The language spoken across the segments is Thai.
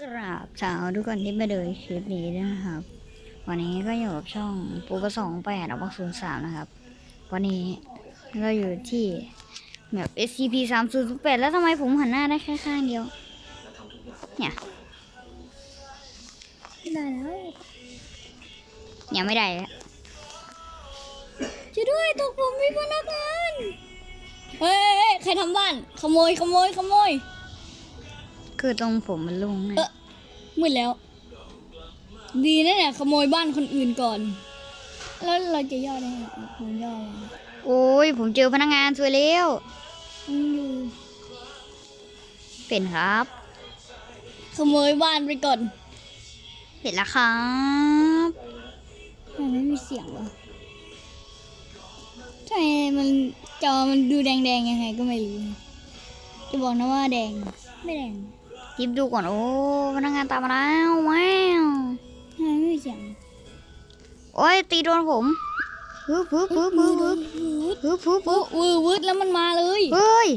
กราบชาวทุกคนที่มาดูคลิปนี้ด้วยนะครับ วันนี้ก็อยู่กับช่องปูกระสองแปดอัลศูนย์สามนะครับ วันนี้เราอยู่ที่แบบ SCP สามศูนย์แปดแล้วทำไมผมหันหน้าได้แค่ข้างเดียว เนี่ยไม่ได้แล้วยังไม่ได้อะช่วยด้วยตกหลุมมีพนักงานเฮ้ยเฮ้ยเฮ้ยใครทำบ้าน ขโมยขโมยขโมย คือตรงผมมันลุงเอนะอมืดแล้ว ดีนะเนี่ยขโมยบ้านคนอื่นก่อน แล้วเราจะย่อได้ไงผมย่อเลยโอ้ยผมเจอพนักงานสวยแล้วมันอยู่เป็นครับ ขโมยบ้านไปก่อน เห็นแล้วครับมันไม่มีเสียงวะทำไมมันจอมันดูแดงๆยังไงก็ไม่รู้ จะบอกนะว่าแดง ไม่แดง ยิบดูก่อนโอ้พนักงานตามมาแล้วว้าวไม่เสียงโอ้ยตีโดนผมฮึบฮึบฮึบฮึบฮึบฮึบฮึบวืดวืดแล้วมันมาเลยเฮ้ย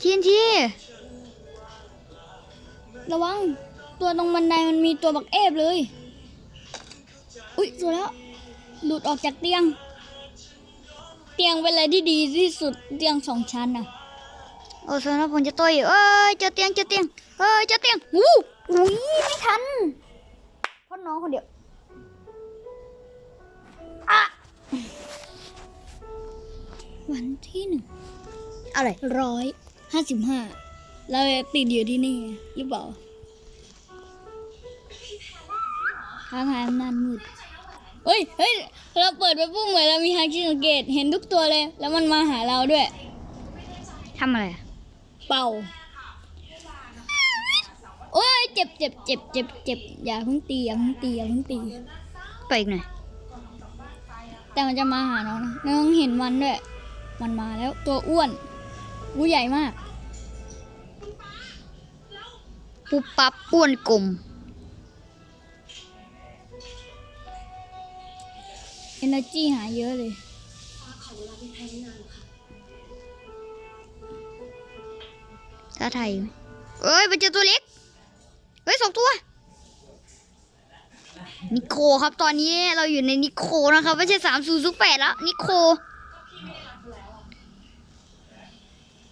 ทีนทีระวังตัวตรงบันไดมันมีตัวบักเอฟเลย อุ้ยสวยแล้ว หลุดออกจากเตียง เตียงเป็นอะไรที่ดีที่สุดเตียงสองชั้นอะ โอ้สนแล้วผมจะตัวอยเอ้ยเจอเตียงเจอเตียงเอ้ยเจอเตียงอู้อุ้ยไม่ทันพราะน้องคนเดียวอะวันที่หนึ่งอะไรร้อยห้าสิบห้าเราติดอยู่ที่นี่หรือเปล่าท้าทายอำนาจมืดเฮ้ยเฮ้ยเราเปิดไปปุ๊บเหมือนเรามีทางที่สังเกตเห็นทุกตัวเลย แล้วมันมาหาเราด้วยทำอะไร เป่าโอ้ยเจ็บเจ็บเจ็บเจ็บเจ็บอย่าเพิ่งตีอย่าเพิ่งตีอย่าเพิ่งตีไปอีกหน่อยแต่มันจะมาหาน้องนะน้องเห็นมันด้วยมันมาแล้วตัวอ้วนอู้ใหญ่มากปุ๊บปั๊บอ้วนกลมเอเนอร์จีหายเยอะเลย ท้าไทยเอ้ยไปเจอตัวเล็ก เฮ้ยสองตัว นิโคครับตอนนี้เราอยู่ในนิโคนะครับ ไม่ใช่สามศูนย์ศูนย์แปดแล้ว นิโค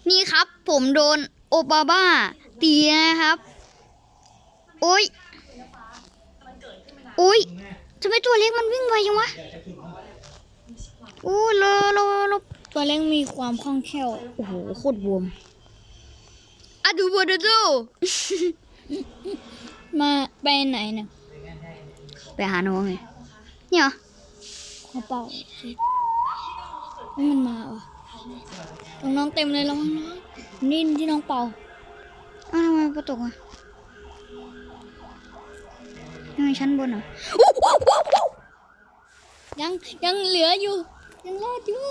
นี่ครับผมโดนโอบาบ้า ตีนะครับ โอ้ยโอ้ยทำไมตัวเล็กมันวิ่งไวจังวะโอ้โลโลโลตัวเล็กมีความคล่องแคล่ว โอ้โห โคตรบวม อะดูบดูดูมาไปไหนเนี่ยไปหาน้องไงเนี่ยเหรอขอเป่าสิให้มันมาอะตรงน้องเต็มเลยระวังน้องนี่ที่น้องเป่าอ้าวทำไมประตูอะทำไมชั้นบนอะยังยังเหลืออยู่ ยังรอดอยู่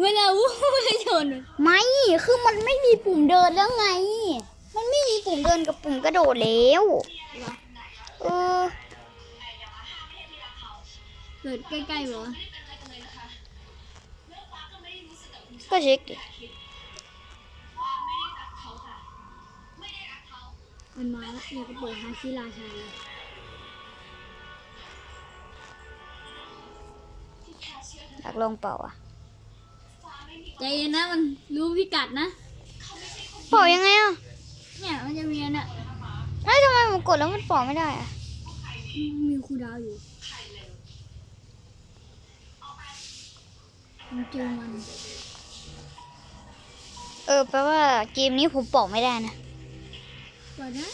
เวลาวู้ไม่ชนไม่ คือมันไม่มีปุ่มเดินแล้วไง มันไม่มีปุ่มเดินกับปุ่มกระโดดแล้วเออเกิดใกล้ๆเหรอ ก็เช็คดิมันมาแล้วอยากจะเปิดฮาคิราชาเลยอยากลองเป่าอะ ใจเย็นนะมันรู้พิกัดนะเป่ายังไงอะเนี่ยมันจะมีอันน่ะเฮ้ยทำไมผมกดแล้วมันเป่าไม่ได้อะมีครูดาวอยู่มันเจอมันเออแปลว่าเกมนี้ผมเป่าไม่ได้นะก็ได้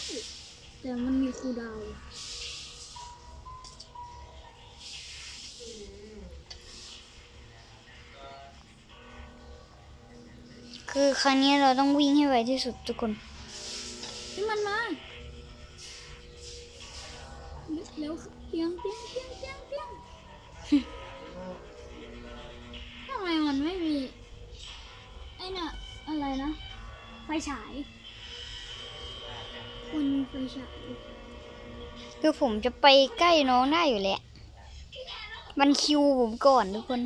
แต่มันมีครูดาว คือครั้งนี้เราต้องวิ่งให้ไวที่สุดทุกคนให้มันมาเร็วเตียงเตียงเตียงเตียงเตียงทำไมมันไม่มีไอ้น่ะอะไรนะไฟฉายคนมีไฟฉายคือผมจะไปใกล้น้องได้อยู่แหละ มันคิวผมก่อนทุกคน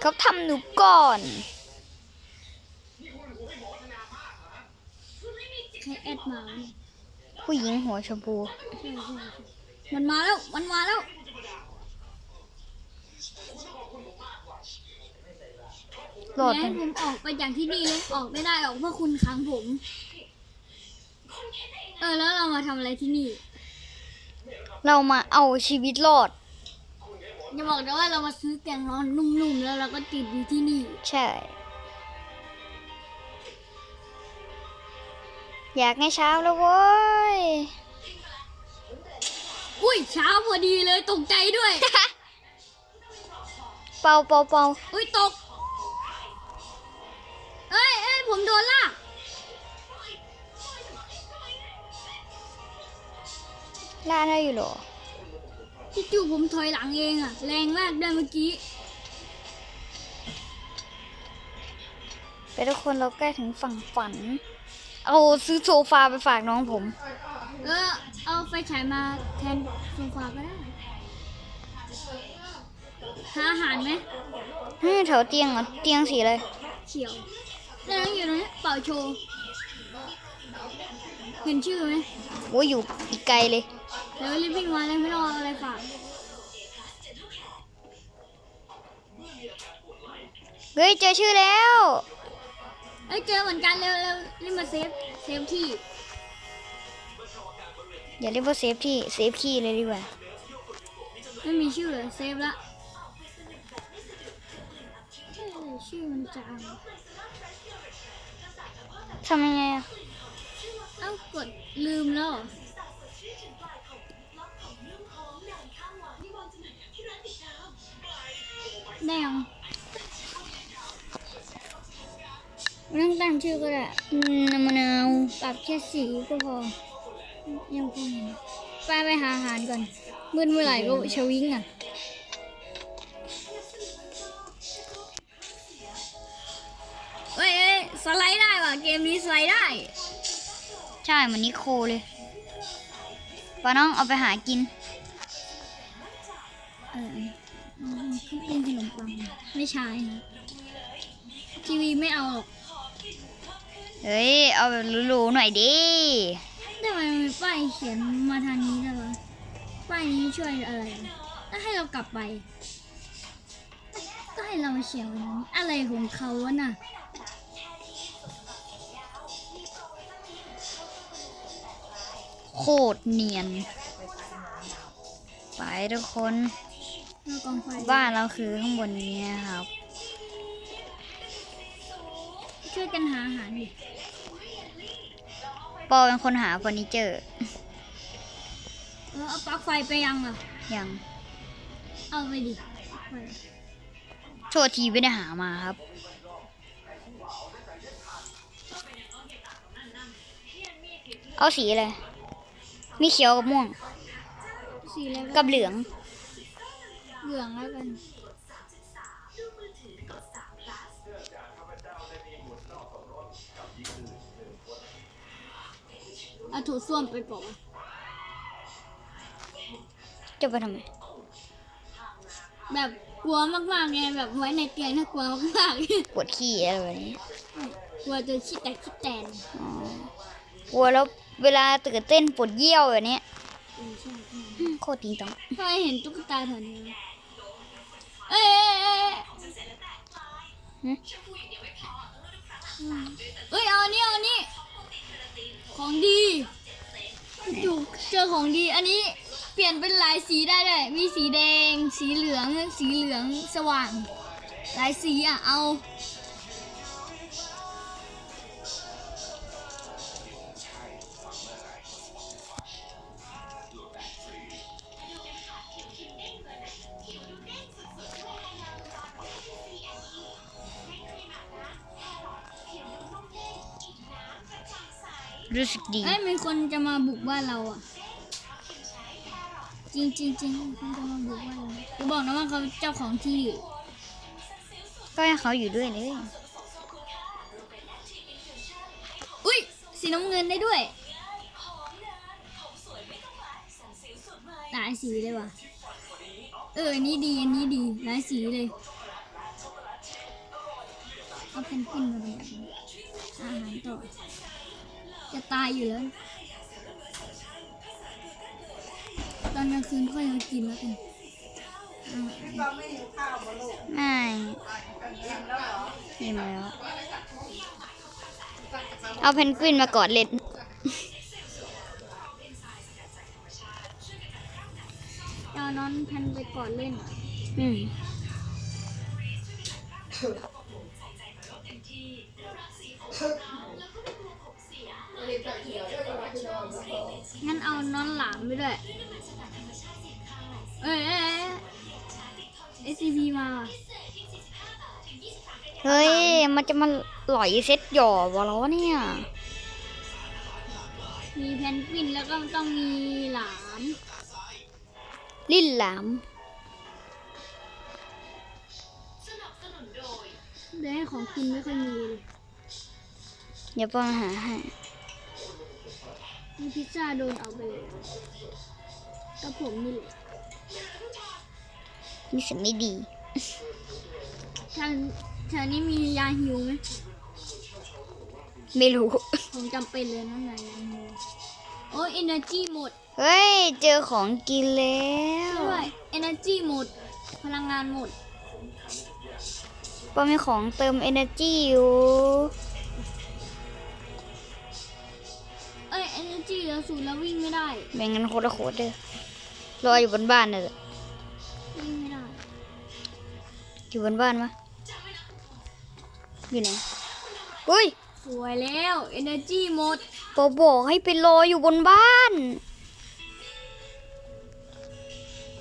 เขาทำหนูก่อน ใครแอดมาวะเนี่ยผู้หญิงหัวชมพู ใช่ใช่ใช่มันมาแล้ว มันมาแล้ว โหลดแม้ผมออกไปจากที่นี่เลย ออกไม่ได้ออกเพราะคุณขังผม เออแล้วเรามาทำอะไรที่นี่ เรามาเอาชีวิตรอด อย่าบอกนะว่าเรามาซื้อเตียงนอนนุ่มๆแล้วเราก็ติดอยู่ที่นี่ ใช่ อยากให้เช้าแล้วเว้ย อุ้ยเช้าพอดีเลยตกใจด้วย เป่าเป่าเป่าอุ้ยตก เอ้ยเอ้ยผมโดนลากล่าได้อยู่เหรอที่จู่ผมถอยหลังเองอะแรงมากด้วยเมื่อกี้ไปทุกคนเราใกล้ถึงฝั่งฝัน เอาซื้อโซฟาไปฝากน้องผมเออเอาไฟฉายมาแทนโซฟาก็ได้หาอาหารไหมเฮ้ยแถวเตียงเหรอเตียงสีอะไรเขียวแล้วนั่งอยู่ตรงนี้เป่าโชว์เห็นชื่อไหมโอ้ยอยู่อีกไกลเลยเดี๋ยวรีบวิ่งมาเลยไม่ต้องเอาอะไรฝากเฮ้ยเจอชื่อแล้ว เอ้ยเจอเหมือนกันเร็วเร็วรีบมาเซฟเซฟที่อย่าเรียกว่าเซฟที่เซฟคีย์เลยดีกว่าไม่มีชื่อเลยเซฟละเอ้ยชื่อมันจางทำยังไงอะเอ้ากดลืมแล้วเหรอได้ยัง ไม่ต้องตั้งชื่อก็ได้น้ำมะนาวปรับแค่สีก็พอ ยังพอเห็นไปไปหาอาหารก่อนมืดเมื่อไหร่ก็ชวิงอะเอ้ยเอ้ยสไลด์ได้ว่ะ เกมนี้สไลด์ได้ ใช่เหมือนนิโคเลยป้าน้องเอาไปหากิน เอออืมกินขนมปัง ไม่ใช่ ทีวีไม่เอาหรอก เฮ้ย เอาแบบหรูๆหน่อยดิ ทำไมมันมีป้ายเขียนมาทางนี้ได้วะป้ายนี้ช่วยอะไรถ้าให้เรากลับไป ก็ให้เรามาเขียนไว้ตรงนี้อะไรของเขาวะน่ะ โคตรเนียน ไปทุกคน เรากองไฟบ้านเราคือข้างบนนี้นะครับ ช่วยกันหาอาหารดิปอเป็นคนหาเฟอร์นิเจอร์ เออเอาปลั๊กไฟไปยังอะ ยังเอาไปดิปลั๊กไฟโทษทีไม่ได้หามาครับ เอาสีอะไร มีเขียวกับม่วง สีอะไรกับเหลือง เหลืองแล้วกัน เอาถูส้วมไปเปล่าวะจะไปทำไม แบบกลัวมากๆไงแบบไว้ในเตียงน่ากลัวมากปวดขี้อะไรแบบนี้ๆ กลัวจะคิดแต่คิดแตนอ๋อกลัวแล้วเวลาตื่นเต้นปวดเยี่ยวแบบนี้เออใช่ใช่อืมโคตรติงตองทำไมเห็นตุ๊กตาแถวนี้วะเอ้ยเอ้ยเอ้ยหึเอ้ยเอาอันนี้เอาอันนี้ ของดีจู่เจอของดี อันนี้เปลี่ยนเป็นหลายสีได้เลย มีสีแดง สีเหลือง สีเหลืองสว่าง หลายสีอะ เอา รู้สึกดี เอ้ยมีคนจะมาบุกบ้านเราอะ จริงจริงจริงมีคนจะมาบุกบ้านเราจะบอกนะว่าเขาเจ้าของที่ก็ให้เขาอยู่ด้วยเลยอุ้ยสีน้ำเงินได้ด้วยหลายสีเลยว่ะ เอออันนี้ดีอันนี้ดีหลายสีเลยเอาเพนกวินมาเป็นแบบนี้อาหารต่อ จะตายอยู่แล้ว ตอนกลางคืนค่อยมากินแล้วกันอืมไม่ยิ้มแล้ว เอาเพนกวินมากอดเล่นเอานอนแพนไปก่อนเล่น อืม งั้นเอานอนหลามไปด้วย เอ้ยเอ้ยเอซีพีมาว่ะเฮ้ย มันจะมาหลอยเซ็ตหย่อวะล้อเนี่ย มีแพนกวินแล้วก็ต้องมีหลาม ลิ้นหลามได้ของกินไม่ค่อยมีเลย เดี๋ยวป้อนอาหารให้ มีพิซซ่าโดนเอาไปเลยก็ผมนี่แหละนี่สิไม่ดีแถวแถวนี้มียาหิวไหมไม่รู้ ผมจำเป็นเลยนะยาหิวโอ้ยเอเนอร์จีหมดเฮ้ย เจอของกินแล้วด้วยเอเนอร์จีหมด พลังงานหมดป้ามีของเติม energy อยู่ จีแล้วสูญแล้ววิ่งไม่ได้แบ่งกันโคตรโคตรเด้อรออยู่บนบ้านน่ะวิ่งไม่ได้อยู่บนบ้านมะอยู่ไหนอุ้ยสวยแล้วเอเนอร์จีหมดปอบอกให้ไปรออยู่บนบ้าน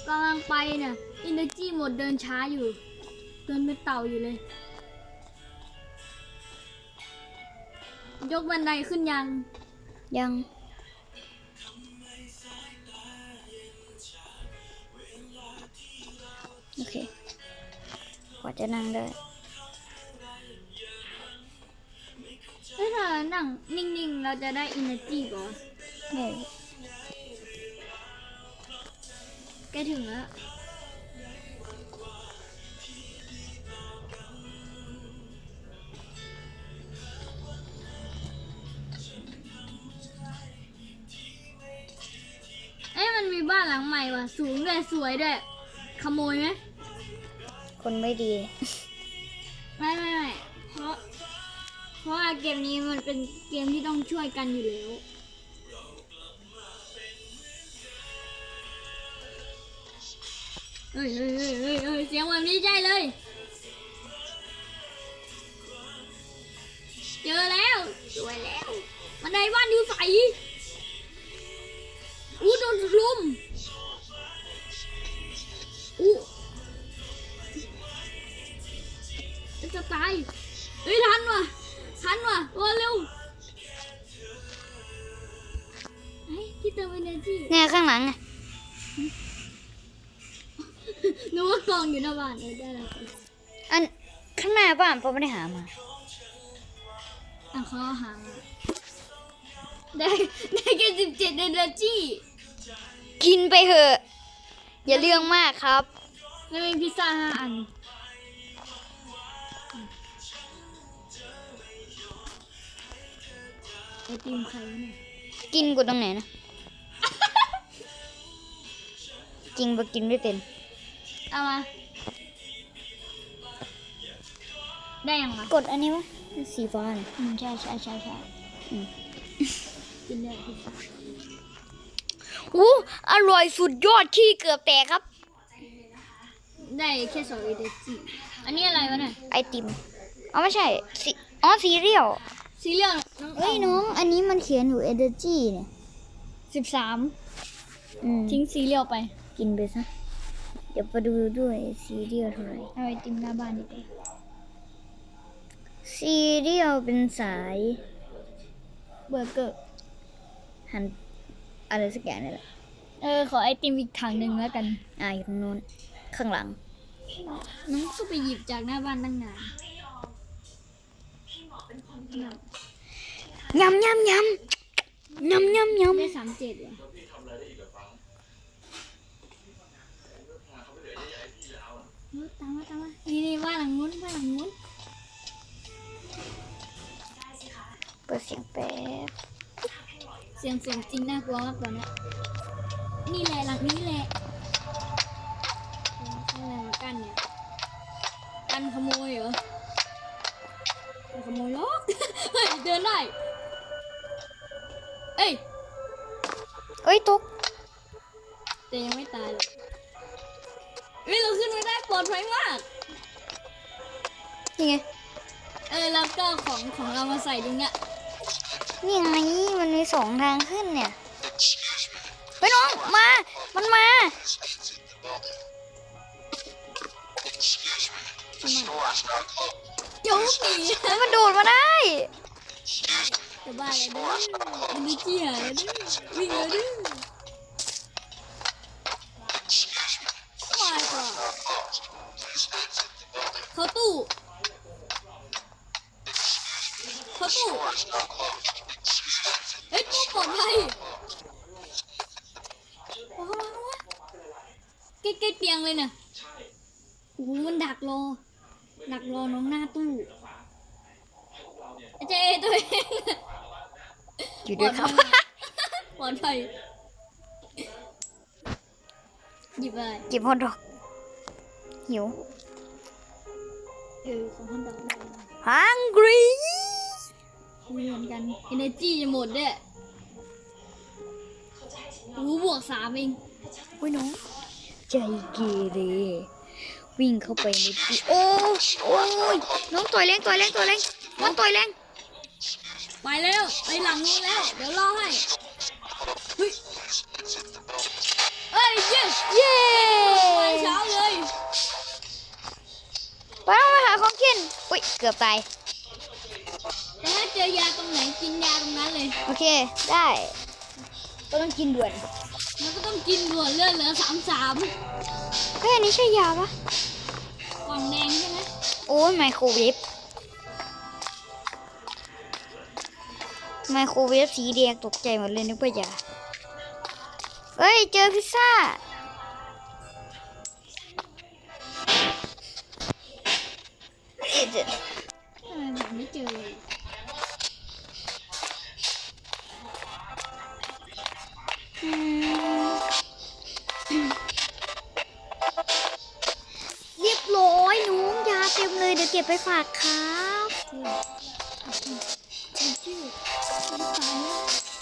กำลังไปเนี่ยเอเนอร์จีหมดเดินช้าอยู่ เดินเป็นเต่าอยู่เลย ยกบันไดขึ้นยังยัง โอเคกว่าจะนั่งได้เฮ้ยถ้านั่งนิ่งๆ เราจะได้อินเนอร์จีก่อนไม่ใกล้ถึงแล้วเอ้ยมันมีบ้านหลังใหม่ว่ะ สูงด้วย สวยด้วย ขโมยไหมคนไม่ดี ไม่ไม่ไม่เพราะ เพราะว่าเกมนี้มันเป็นเกมที่ต้องช่วยกันอยู่แล้ว เฮ้ยเฮ้ยเฮ้ยเฮ้ยเฮ้ยเสียงแบบนี้ใช่เลย เจอแล้วสวยแล้ว มันในบ้านอยู่ใสอู้โดนลุม ตายเฮ้ยทันว่ะทันว่ะรอเร็วเฮ้ยที่เติมเอเนจีเนี่ยข้างหลังไงนึกว่ากองอยู่หน้าบ้านเออได้แล้วอันข้างหน้าบ้านปอไม่ได้หามาอะเขาหามาได้ได้แค่สิบเจ็ดเอเนจีกินไปเถอะ อย่าเรื่องมากครับ แล้วมีพิซซ่าห้าอัน ไอติมใครวะเนี่ยกินกูตรงไหนนะ จริงปะกินไม่เป็น เอามา ได้ยังวะกดอันนี้วะสีฟ้าเนี่ยอืมใช่ใช่ใช่ใช่อืมกินได้พิซซ่าอู้อร่อยสุดยอดขี้เกือบแตกครับ ได้แค่สองเอเนจีอันนี้อะไรวะเนี่ยไอติมอ๋อไม่ใช่สีอ๋อซีเรียล สีเหลืองน้องเฮ้ยน้อง อันนี้มันเขียนอยู่ energy เนี่ยสิบสามอืมทิ้งสีเหลืองไป กินไปซะ เดี๋ยวไปดูด้วยซีเรียลเท่าไหร่เอาไอติมหน้าบ้านดีกว่าซีเรียลเป็นสายเบอร์เกอร์หันอะไรสักอย่างนี่แหละ เออ ขอไอติมอีกถังหนึ่งแล้วกัน อ่าอยู่ตรงนู้นข้างหลัง น้องก็ไปหยิบจากหน้าบ้านตั้งนาน ยำยำยำยำยำยได้สามเจ็ดเหรอตามมาตามมานี่นี่บ้าหลังนู้นบ้าหลังนู้นเปิดเสียงแป๊บสียงสมจริงน่ากลัวมากกว่านะนี่แหละหลังนี้แหละใช่อะไรมากันเนี่ย กันขโมยเหรอขโมยเฮ้ยเดินได้ เอ้ย เอ้ยตกแต่ยังไม่ตายหรอกเฮ้ยเราขึ้นไม่ได้ปลอดภัยมากนี่ไง เออแล้วก็ของของเรามาใส่ตรงเนี้ยนี่ไงมันมีสองทางขึ้นเนี่ยไปน้องมา มันมาจุ๊บหนีแล้วมันโดดมาได้ จะบ้าเลยเด้อมันดูเจี๊ยเลยเด้อวิ่งเลยเด้อมาก่อนเข้าตู้เข้าตู้เฮ้ยตู้ปลอดภัยโอ้โหใกล้ๆเตียงเลยเนี่ยโอ้โหมันดักรอ ดักรอน้องหน้าตู้เจ๊ตัวเอง อยู่ด้วยครับปลอดภัยหยิบอะไรเก็บฮอตดอกหิวเออของท่านดอกได้ hungry เหมือนกัน energy จะหมดด้วยโอ้โหบวกสามเองอุ้ยน้อง ใจเกเรวิ่งเข้าไปในปีโอ้โอ้ยน้องต่อยแรงต่อยแรงต่อยแรงน้องต่อยแรง ไปแล้วไปหลังนู้นแล้ว เดี๋ยวรอให้เฮ้ยเอ้ย yes เย้ไปเช้าเลยไปเอามาหาของกิน อุ้ย เกือบตายแต่ถ้าเจอยาตรงไหนกินยาตรงนั้นเลย โอเค ได้ก็ต้องกินด่วน มันก็ต้องกินด่วนเลือดเหลือสามสามเฮ้ยอันนี้ใช่ยาปะกล่องแดงใช่ไหมโอ้ยไมโครเวฟ ไมโครเวฟสีแดงตกใจหมดเลยนึกว่ายาเฮ้ย เจอพิซซ่าเอ็ดทำไม่เจอเลยเรียบร้อยหนูยาเต็มเลย เดี๋ยวเก็บไปฝากครับ ชื่อ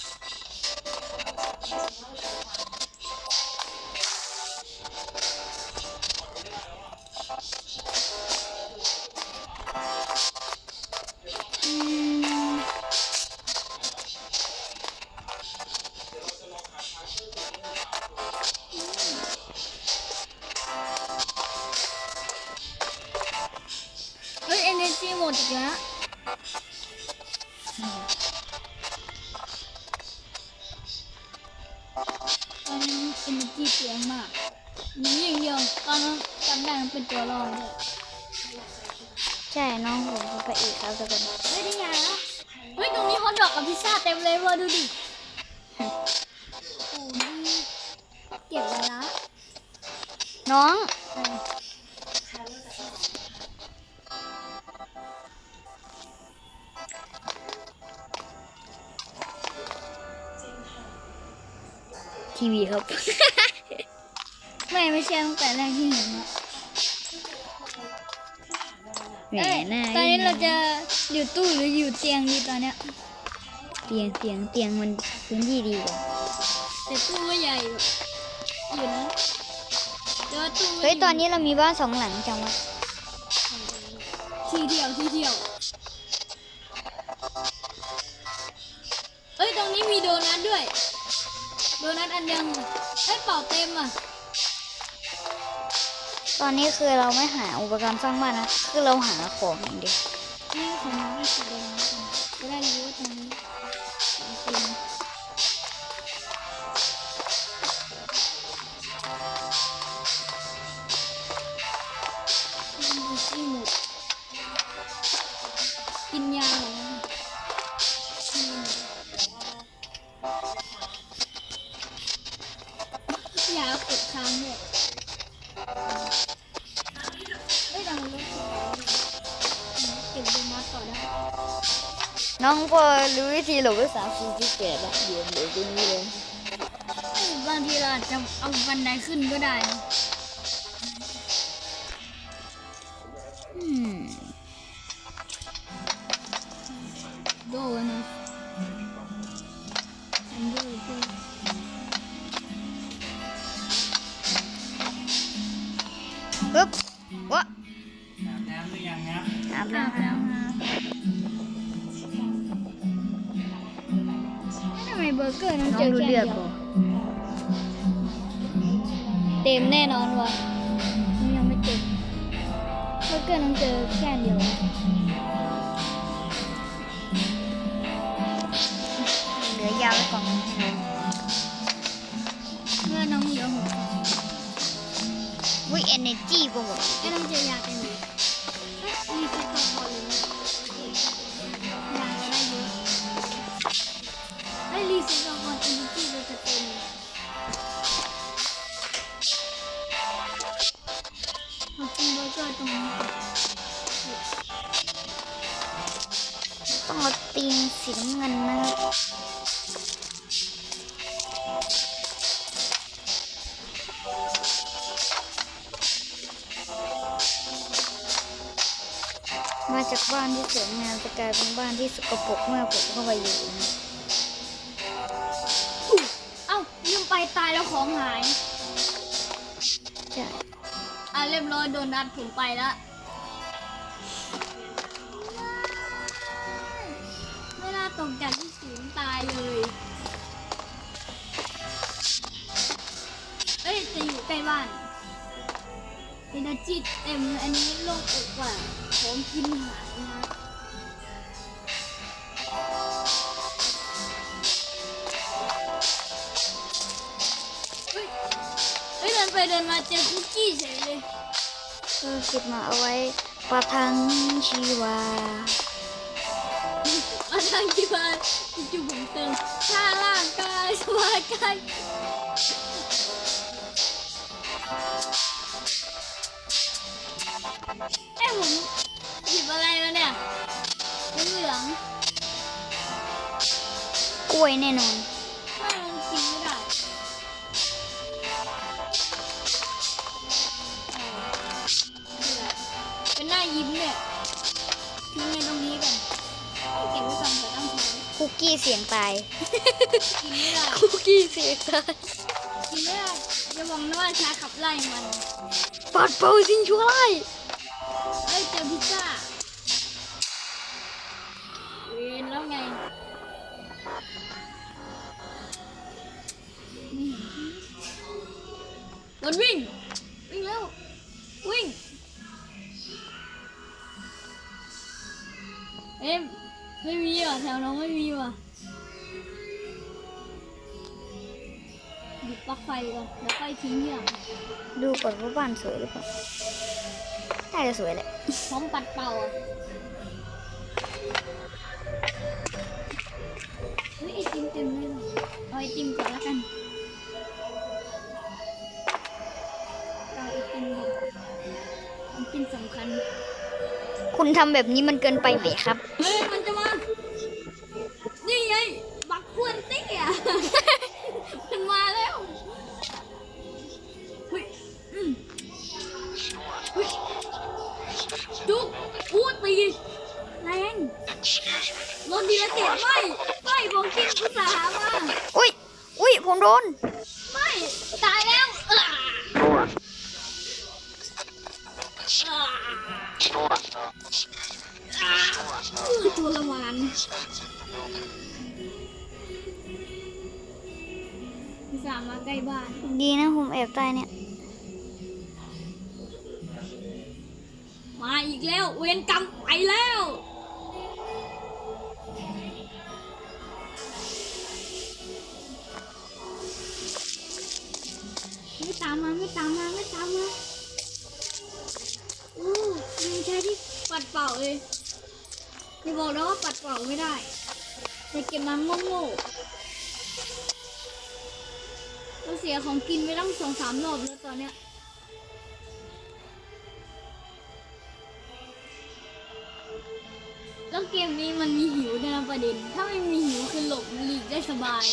น้องเออทีวีครับ ไม่ไม่เชื่อตั้งแต่แรกที่เห็นอะแหมเอ้ยหน้าตอนนี้เราจะอยู่ตู้หรืออยู่เตียงดีตอนเนี้ยเตียงเตียงเตียงมันพื้นที่ดีกว่าแต่ตู้ก็ใหญ่อยู่อยู่นะแต่ว่าตู้ เฮ้ยตอนนี้เรามีบ้านสองหลังจังวะที่เที่ยวที่เที่ยวเอ้ยตรงนี้มีโดนัทด้วย โดนัทอันยังเอ้ยเป่าเต็มอะ ตอนนี้คือเราไม่หาอุปกรณ์สร้างบ้านนะ คือเราหาของอย่างเดียวนี่ของน้องมีสีแดงนะจะได้รู้ว่าตรงนี้ รู้วิธีหลบไปสามสี่สิบแปดละเดี๋ยวเดี๋ยวตรงนี้เลยเอ้ยบางทีเราอาจจะเอาบันไดขึ้นก็ได้นะอืมโดนะอันดูดูปึ๊บวะอาบน้ำหรือยังครับอาบอาบน้ำ เบอร์เกอร์น้องน้อเจงอดูแค่เลืเดีอยวดบ่เต็มแน่นอนว่ะน้องยังไม่เต็มเบอร์เกอร์น้องเจอแค่เดียวเหลือยาวไว้ก่อนให้น้องเมื่อน้องเหลือหกฟองวิเอเนจีปะวะไอ้น้องเจอยากันอยู่เอ้ยรีเซ็ตตัวก่อ ต้องเอาตีนสีน้ำเงินนะครับมาจากบ้านที่สวยงามจะกลายเป็นบ้านที่สกปรกเมื่อผมเข้าไปอยู่นะเอ้าลืมไปตายแล้วของหาย ใช่ อะเรียบร้อยโดนนัดผมไปแล้ว เอเนจีเต็มอันนี้โล่งอกกว่าของกินหายนะเฮ้ยเฮ้ยเดินไปเดินมาเจอคุกกี้เฉยเลยเออเก็บมาเอาไว้ประทังชีวามาทางที่บ้าจู่มเติมถ้าร่างกายสบายกาย เอ้ยผมหยิบอะไรมาเนี่ยเหลืองกล้วยแน่นอนๆไม่มันกินไม่ได้เออเป็นหน้ายิ้มเนี่ยทิ้งในตรงนี้กันเก็บไว้ก่อนเผื่อต้องใช้คุกกี้เสียงตายกินไม่ได้คุกกี้เสียงตายกินไม่ได้จะบอกนะว่าใช้ขับไล่มันปัดเป่าสิ่งชั่วร้าย เอ้ยเจอพิซซ่าเวนแล้วไงนี่รถวิ่ง วิ่งแล้ว วิ่ง เอ๊ะไม่มีว่ะแถวน้องไม่มีว่ะหยิบปลั๊กไฟก่อนแล้วค่อยทิ้งที่หลังดูก่อนว่าบ้านสวยหรือเปล่าาจะสวยแหละพร้อมปัดเป่าอะเฮ้ยไอติมเต็มเลยว่ะเอาไอติมก่อนแล้วกันเอาไอติมก่อนของกินสำคัญ คุณทำแบบนี้มันเกินไปไหมครับ โดน ไม่ ตายแล้วอ่าอ่าอ่าอื้อตัวละมานอุตส่าห์มาใกล้บ้าน ดีนะผมแอบใต้เนี่ย มาอีกแล้ว เวรกรรมไปแล้ว ปัดเป่าเลยอย่าบอกนะว่าปัดเป่าไม่ได้แต่เก็บมาโง่ๆเราเสียของกินไปตั้งสองสามรอบแล้วตอนเนี้ยแล้วเกมนี้มันมีหิวด้วยนะประประเด็น ถ้าไม่มีหิวคือหลบหลีกได้สบาย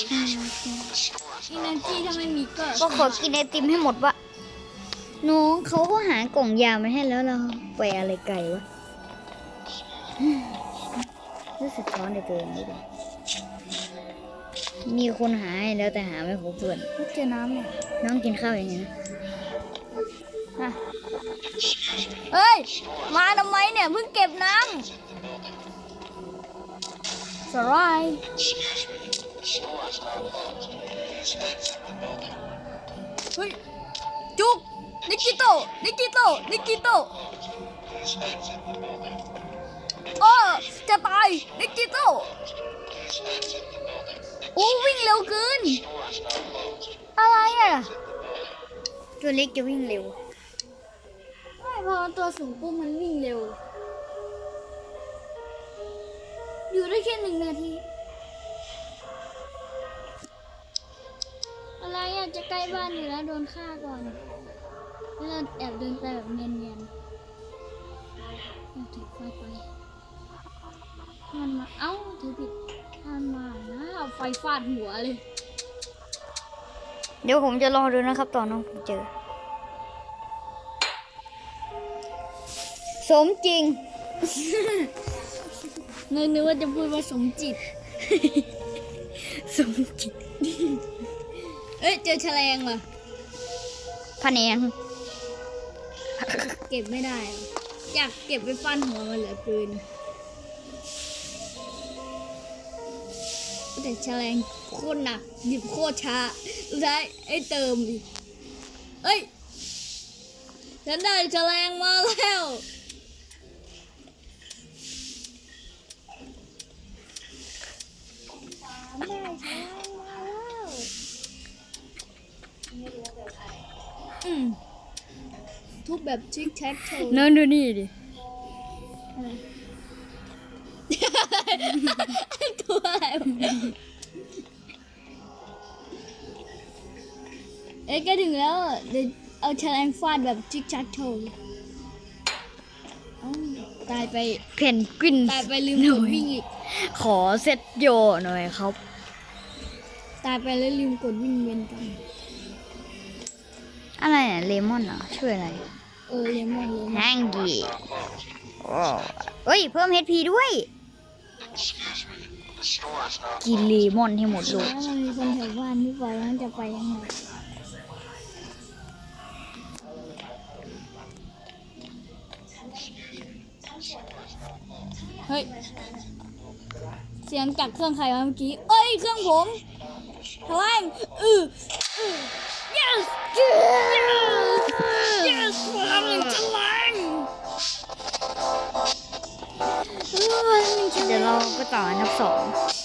อินเนอร์จีถ้าไม่มีก็ก็ขอกินไอติมให้หมดวะน้องเขาก็หากล่องยามาให้แล้วเราไปอะไรไกลวะ รู้สึกท้อนในตัวเองนิดนึงมีคนหาให้แล้วแต่หาไม่ครบเพื่อนเจอน้ำเนี่ยน้องกินข้าวยังไงนะอะเฮ้ย มาทำไมเนี่ยเพิ่งเก็บน้ำสลายเฮ้ย จุกนิกิโตนิกิโตนิกิโต โอ้จะตายนิกิโตโอ้วิ่งเร็วเกิน อะไรอะ ตัวเล็กจะวิ่งเร็ว ไม่พอตัวสูงปุ๊บมันวิ่งเร็ว อยู่ได้แค่หนึ่งนาที อะไรอะจะใกล้บ้านอยู่แล้วโดนฆ่าก่อนแล้วเราแอบเดินไปแบบเนียนๆเอาถือไฟไปถ้า มันมา เอ้าถือผิดถ้ามันมานะเอาไฟฟาดหัวเลย เดี๋ยวผมจะรอดูนะครับตอนน้องผมเจอ สมจริงนึกนึกว่าจะพูดว่าสมจิต สมจริงเอ้ยเจอแฉลงว่ะพะแนงเก็บไม่ได้อะอยากเก็บไปฟันหัวมันเหลือเกิน แต่แฉลงโคตรหนักหยิบโคตรช้าสุดท้ายไอ้เติมอีกเอ้ยฉันได้แฉลงมาแล้วได้แฉลงมาแล้วอืมทุบแบบชิคแท็กโชว์น้องดูนี่ดิ ตัวอะไรวะเอ้ยก็ถึงแล้วอะเดี๋ยวเอาแฉลงฟาดแบบจิกชักโชว์เอ้าตายไปเพนกวินตายไปลืมกดวิ่งอีก ขอเซตโยหน่อยครับ ตายไปแล้วลืมกดวิ่งเวียนกันอะไรอะเลมอนเหรอช่วยอะไร เออเลมอนเลมอนแฮงกี้โอ้เฮ้ย เพิ่ม HP ด้วย กินเลมอนให้หมดลูกแล้วมันมีคนแถวบ้านที่ไปมันจะไปยังไงเฮ้ย เสียงจากเครื่องใครเมื่อกี้ เอ้ย เครื่องผมพลังอืออือ yes yes yes พลังพลังเฮ้ย เดี๋ยวเราไปต่ออันดับสอง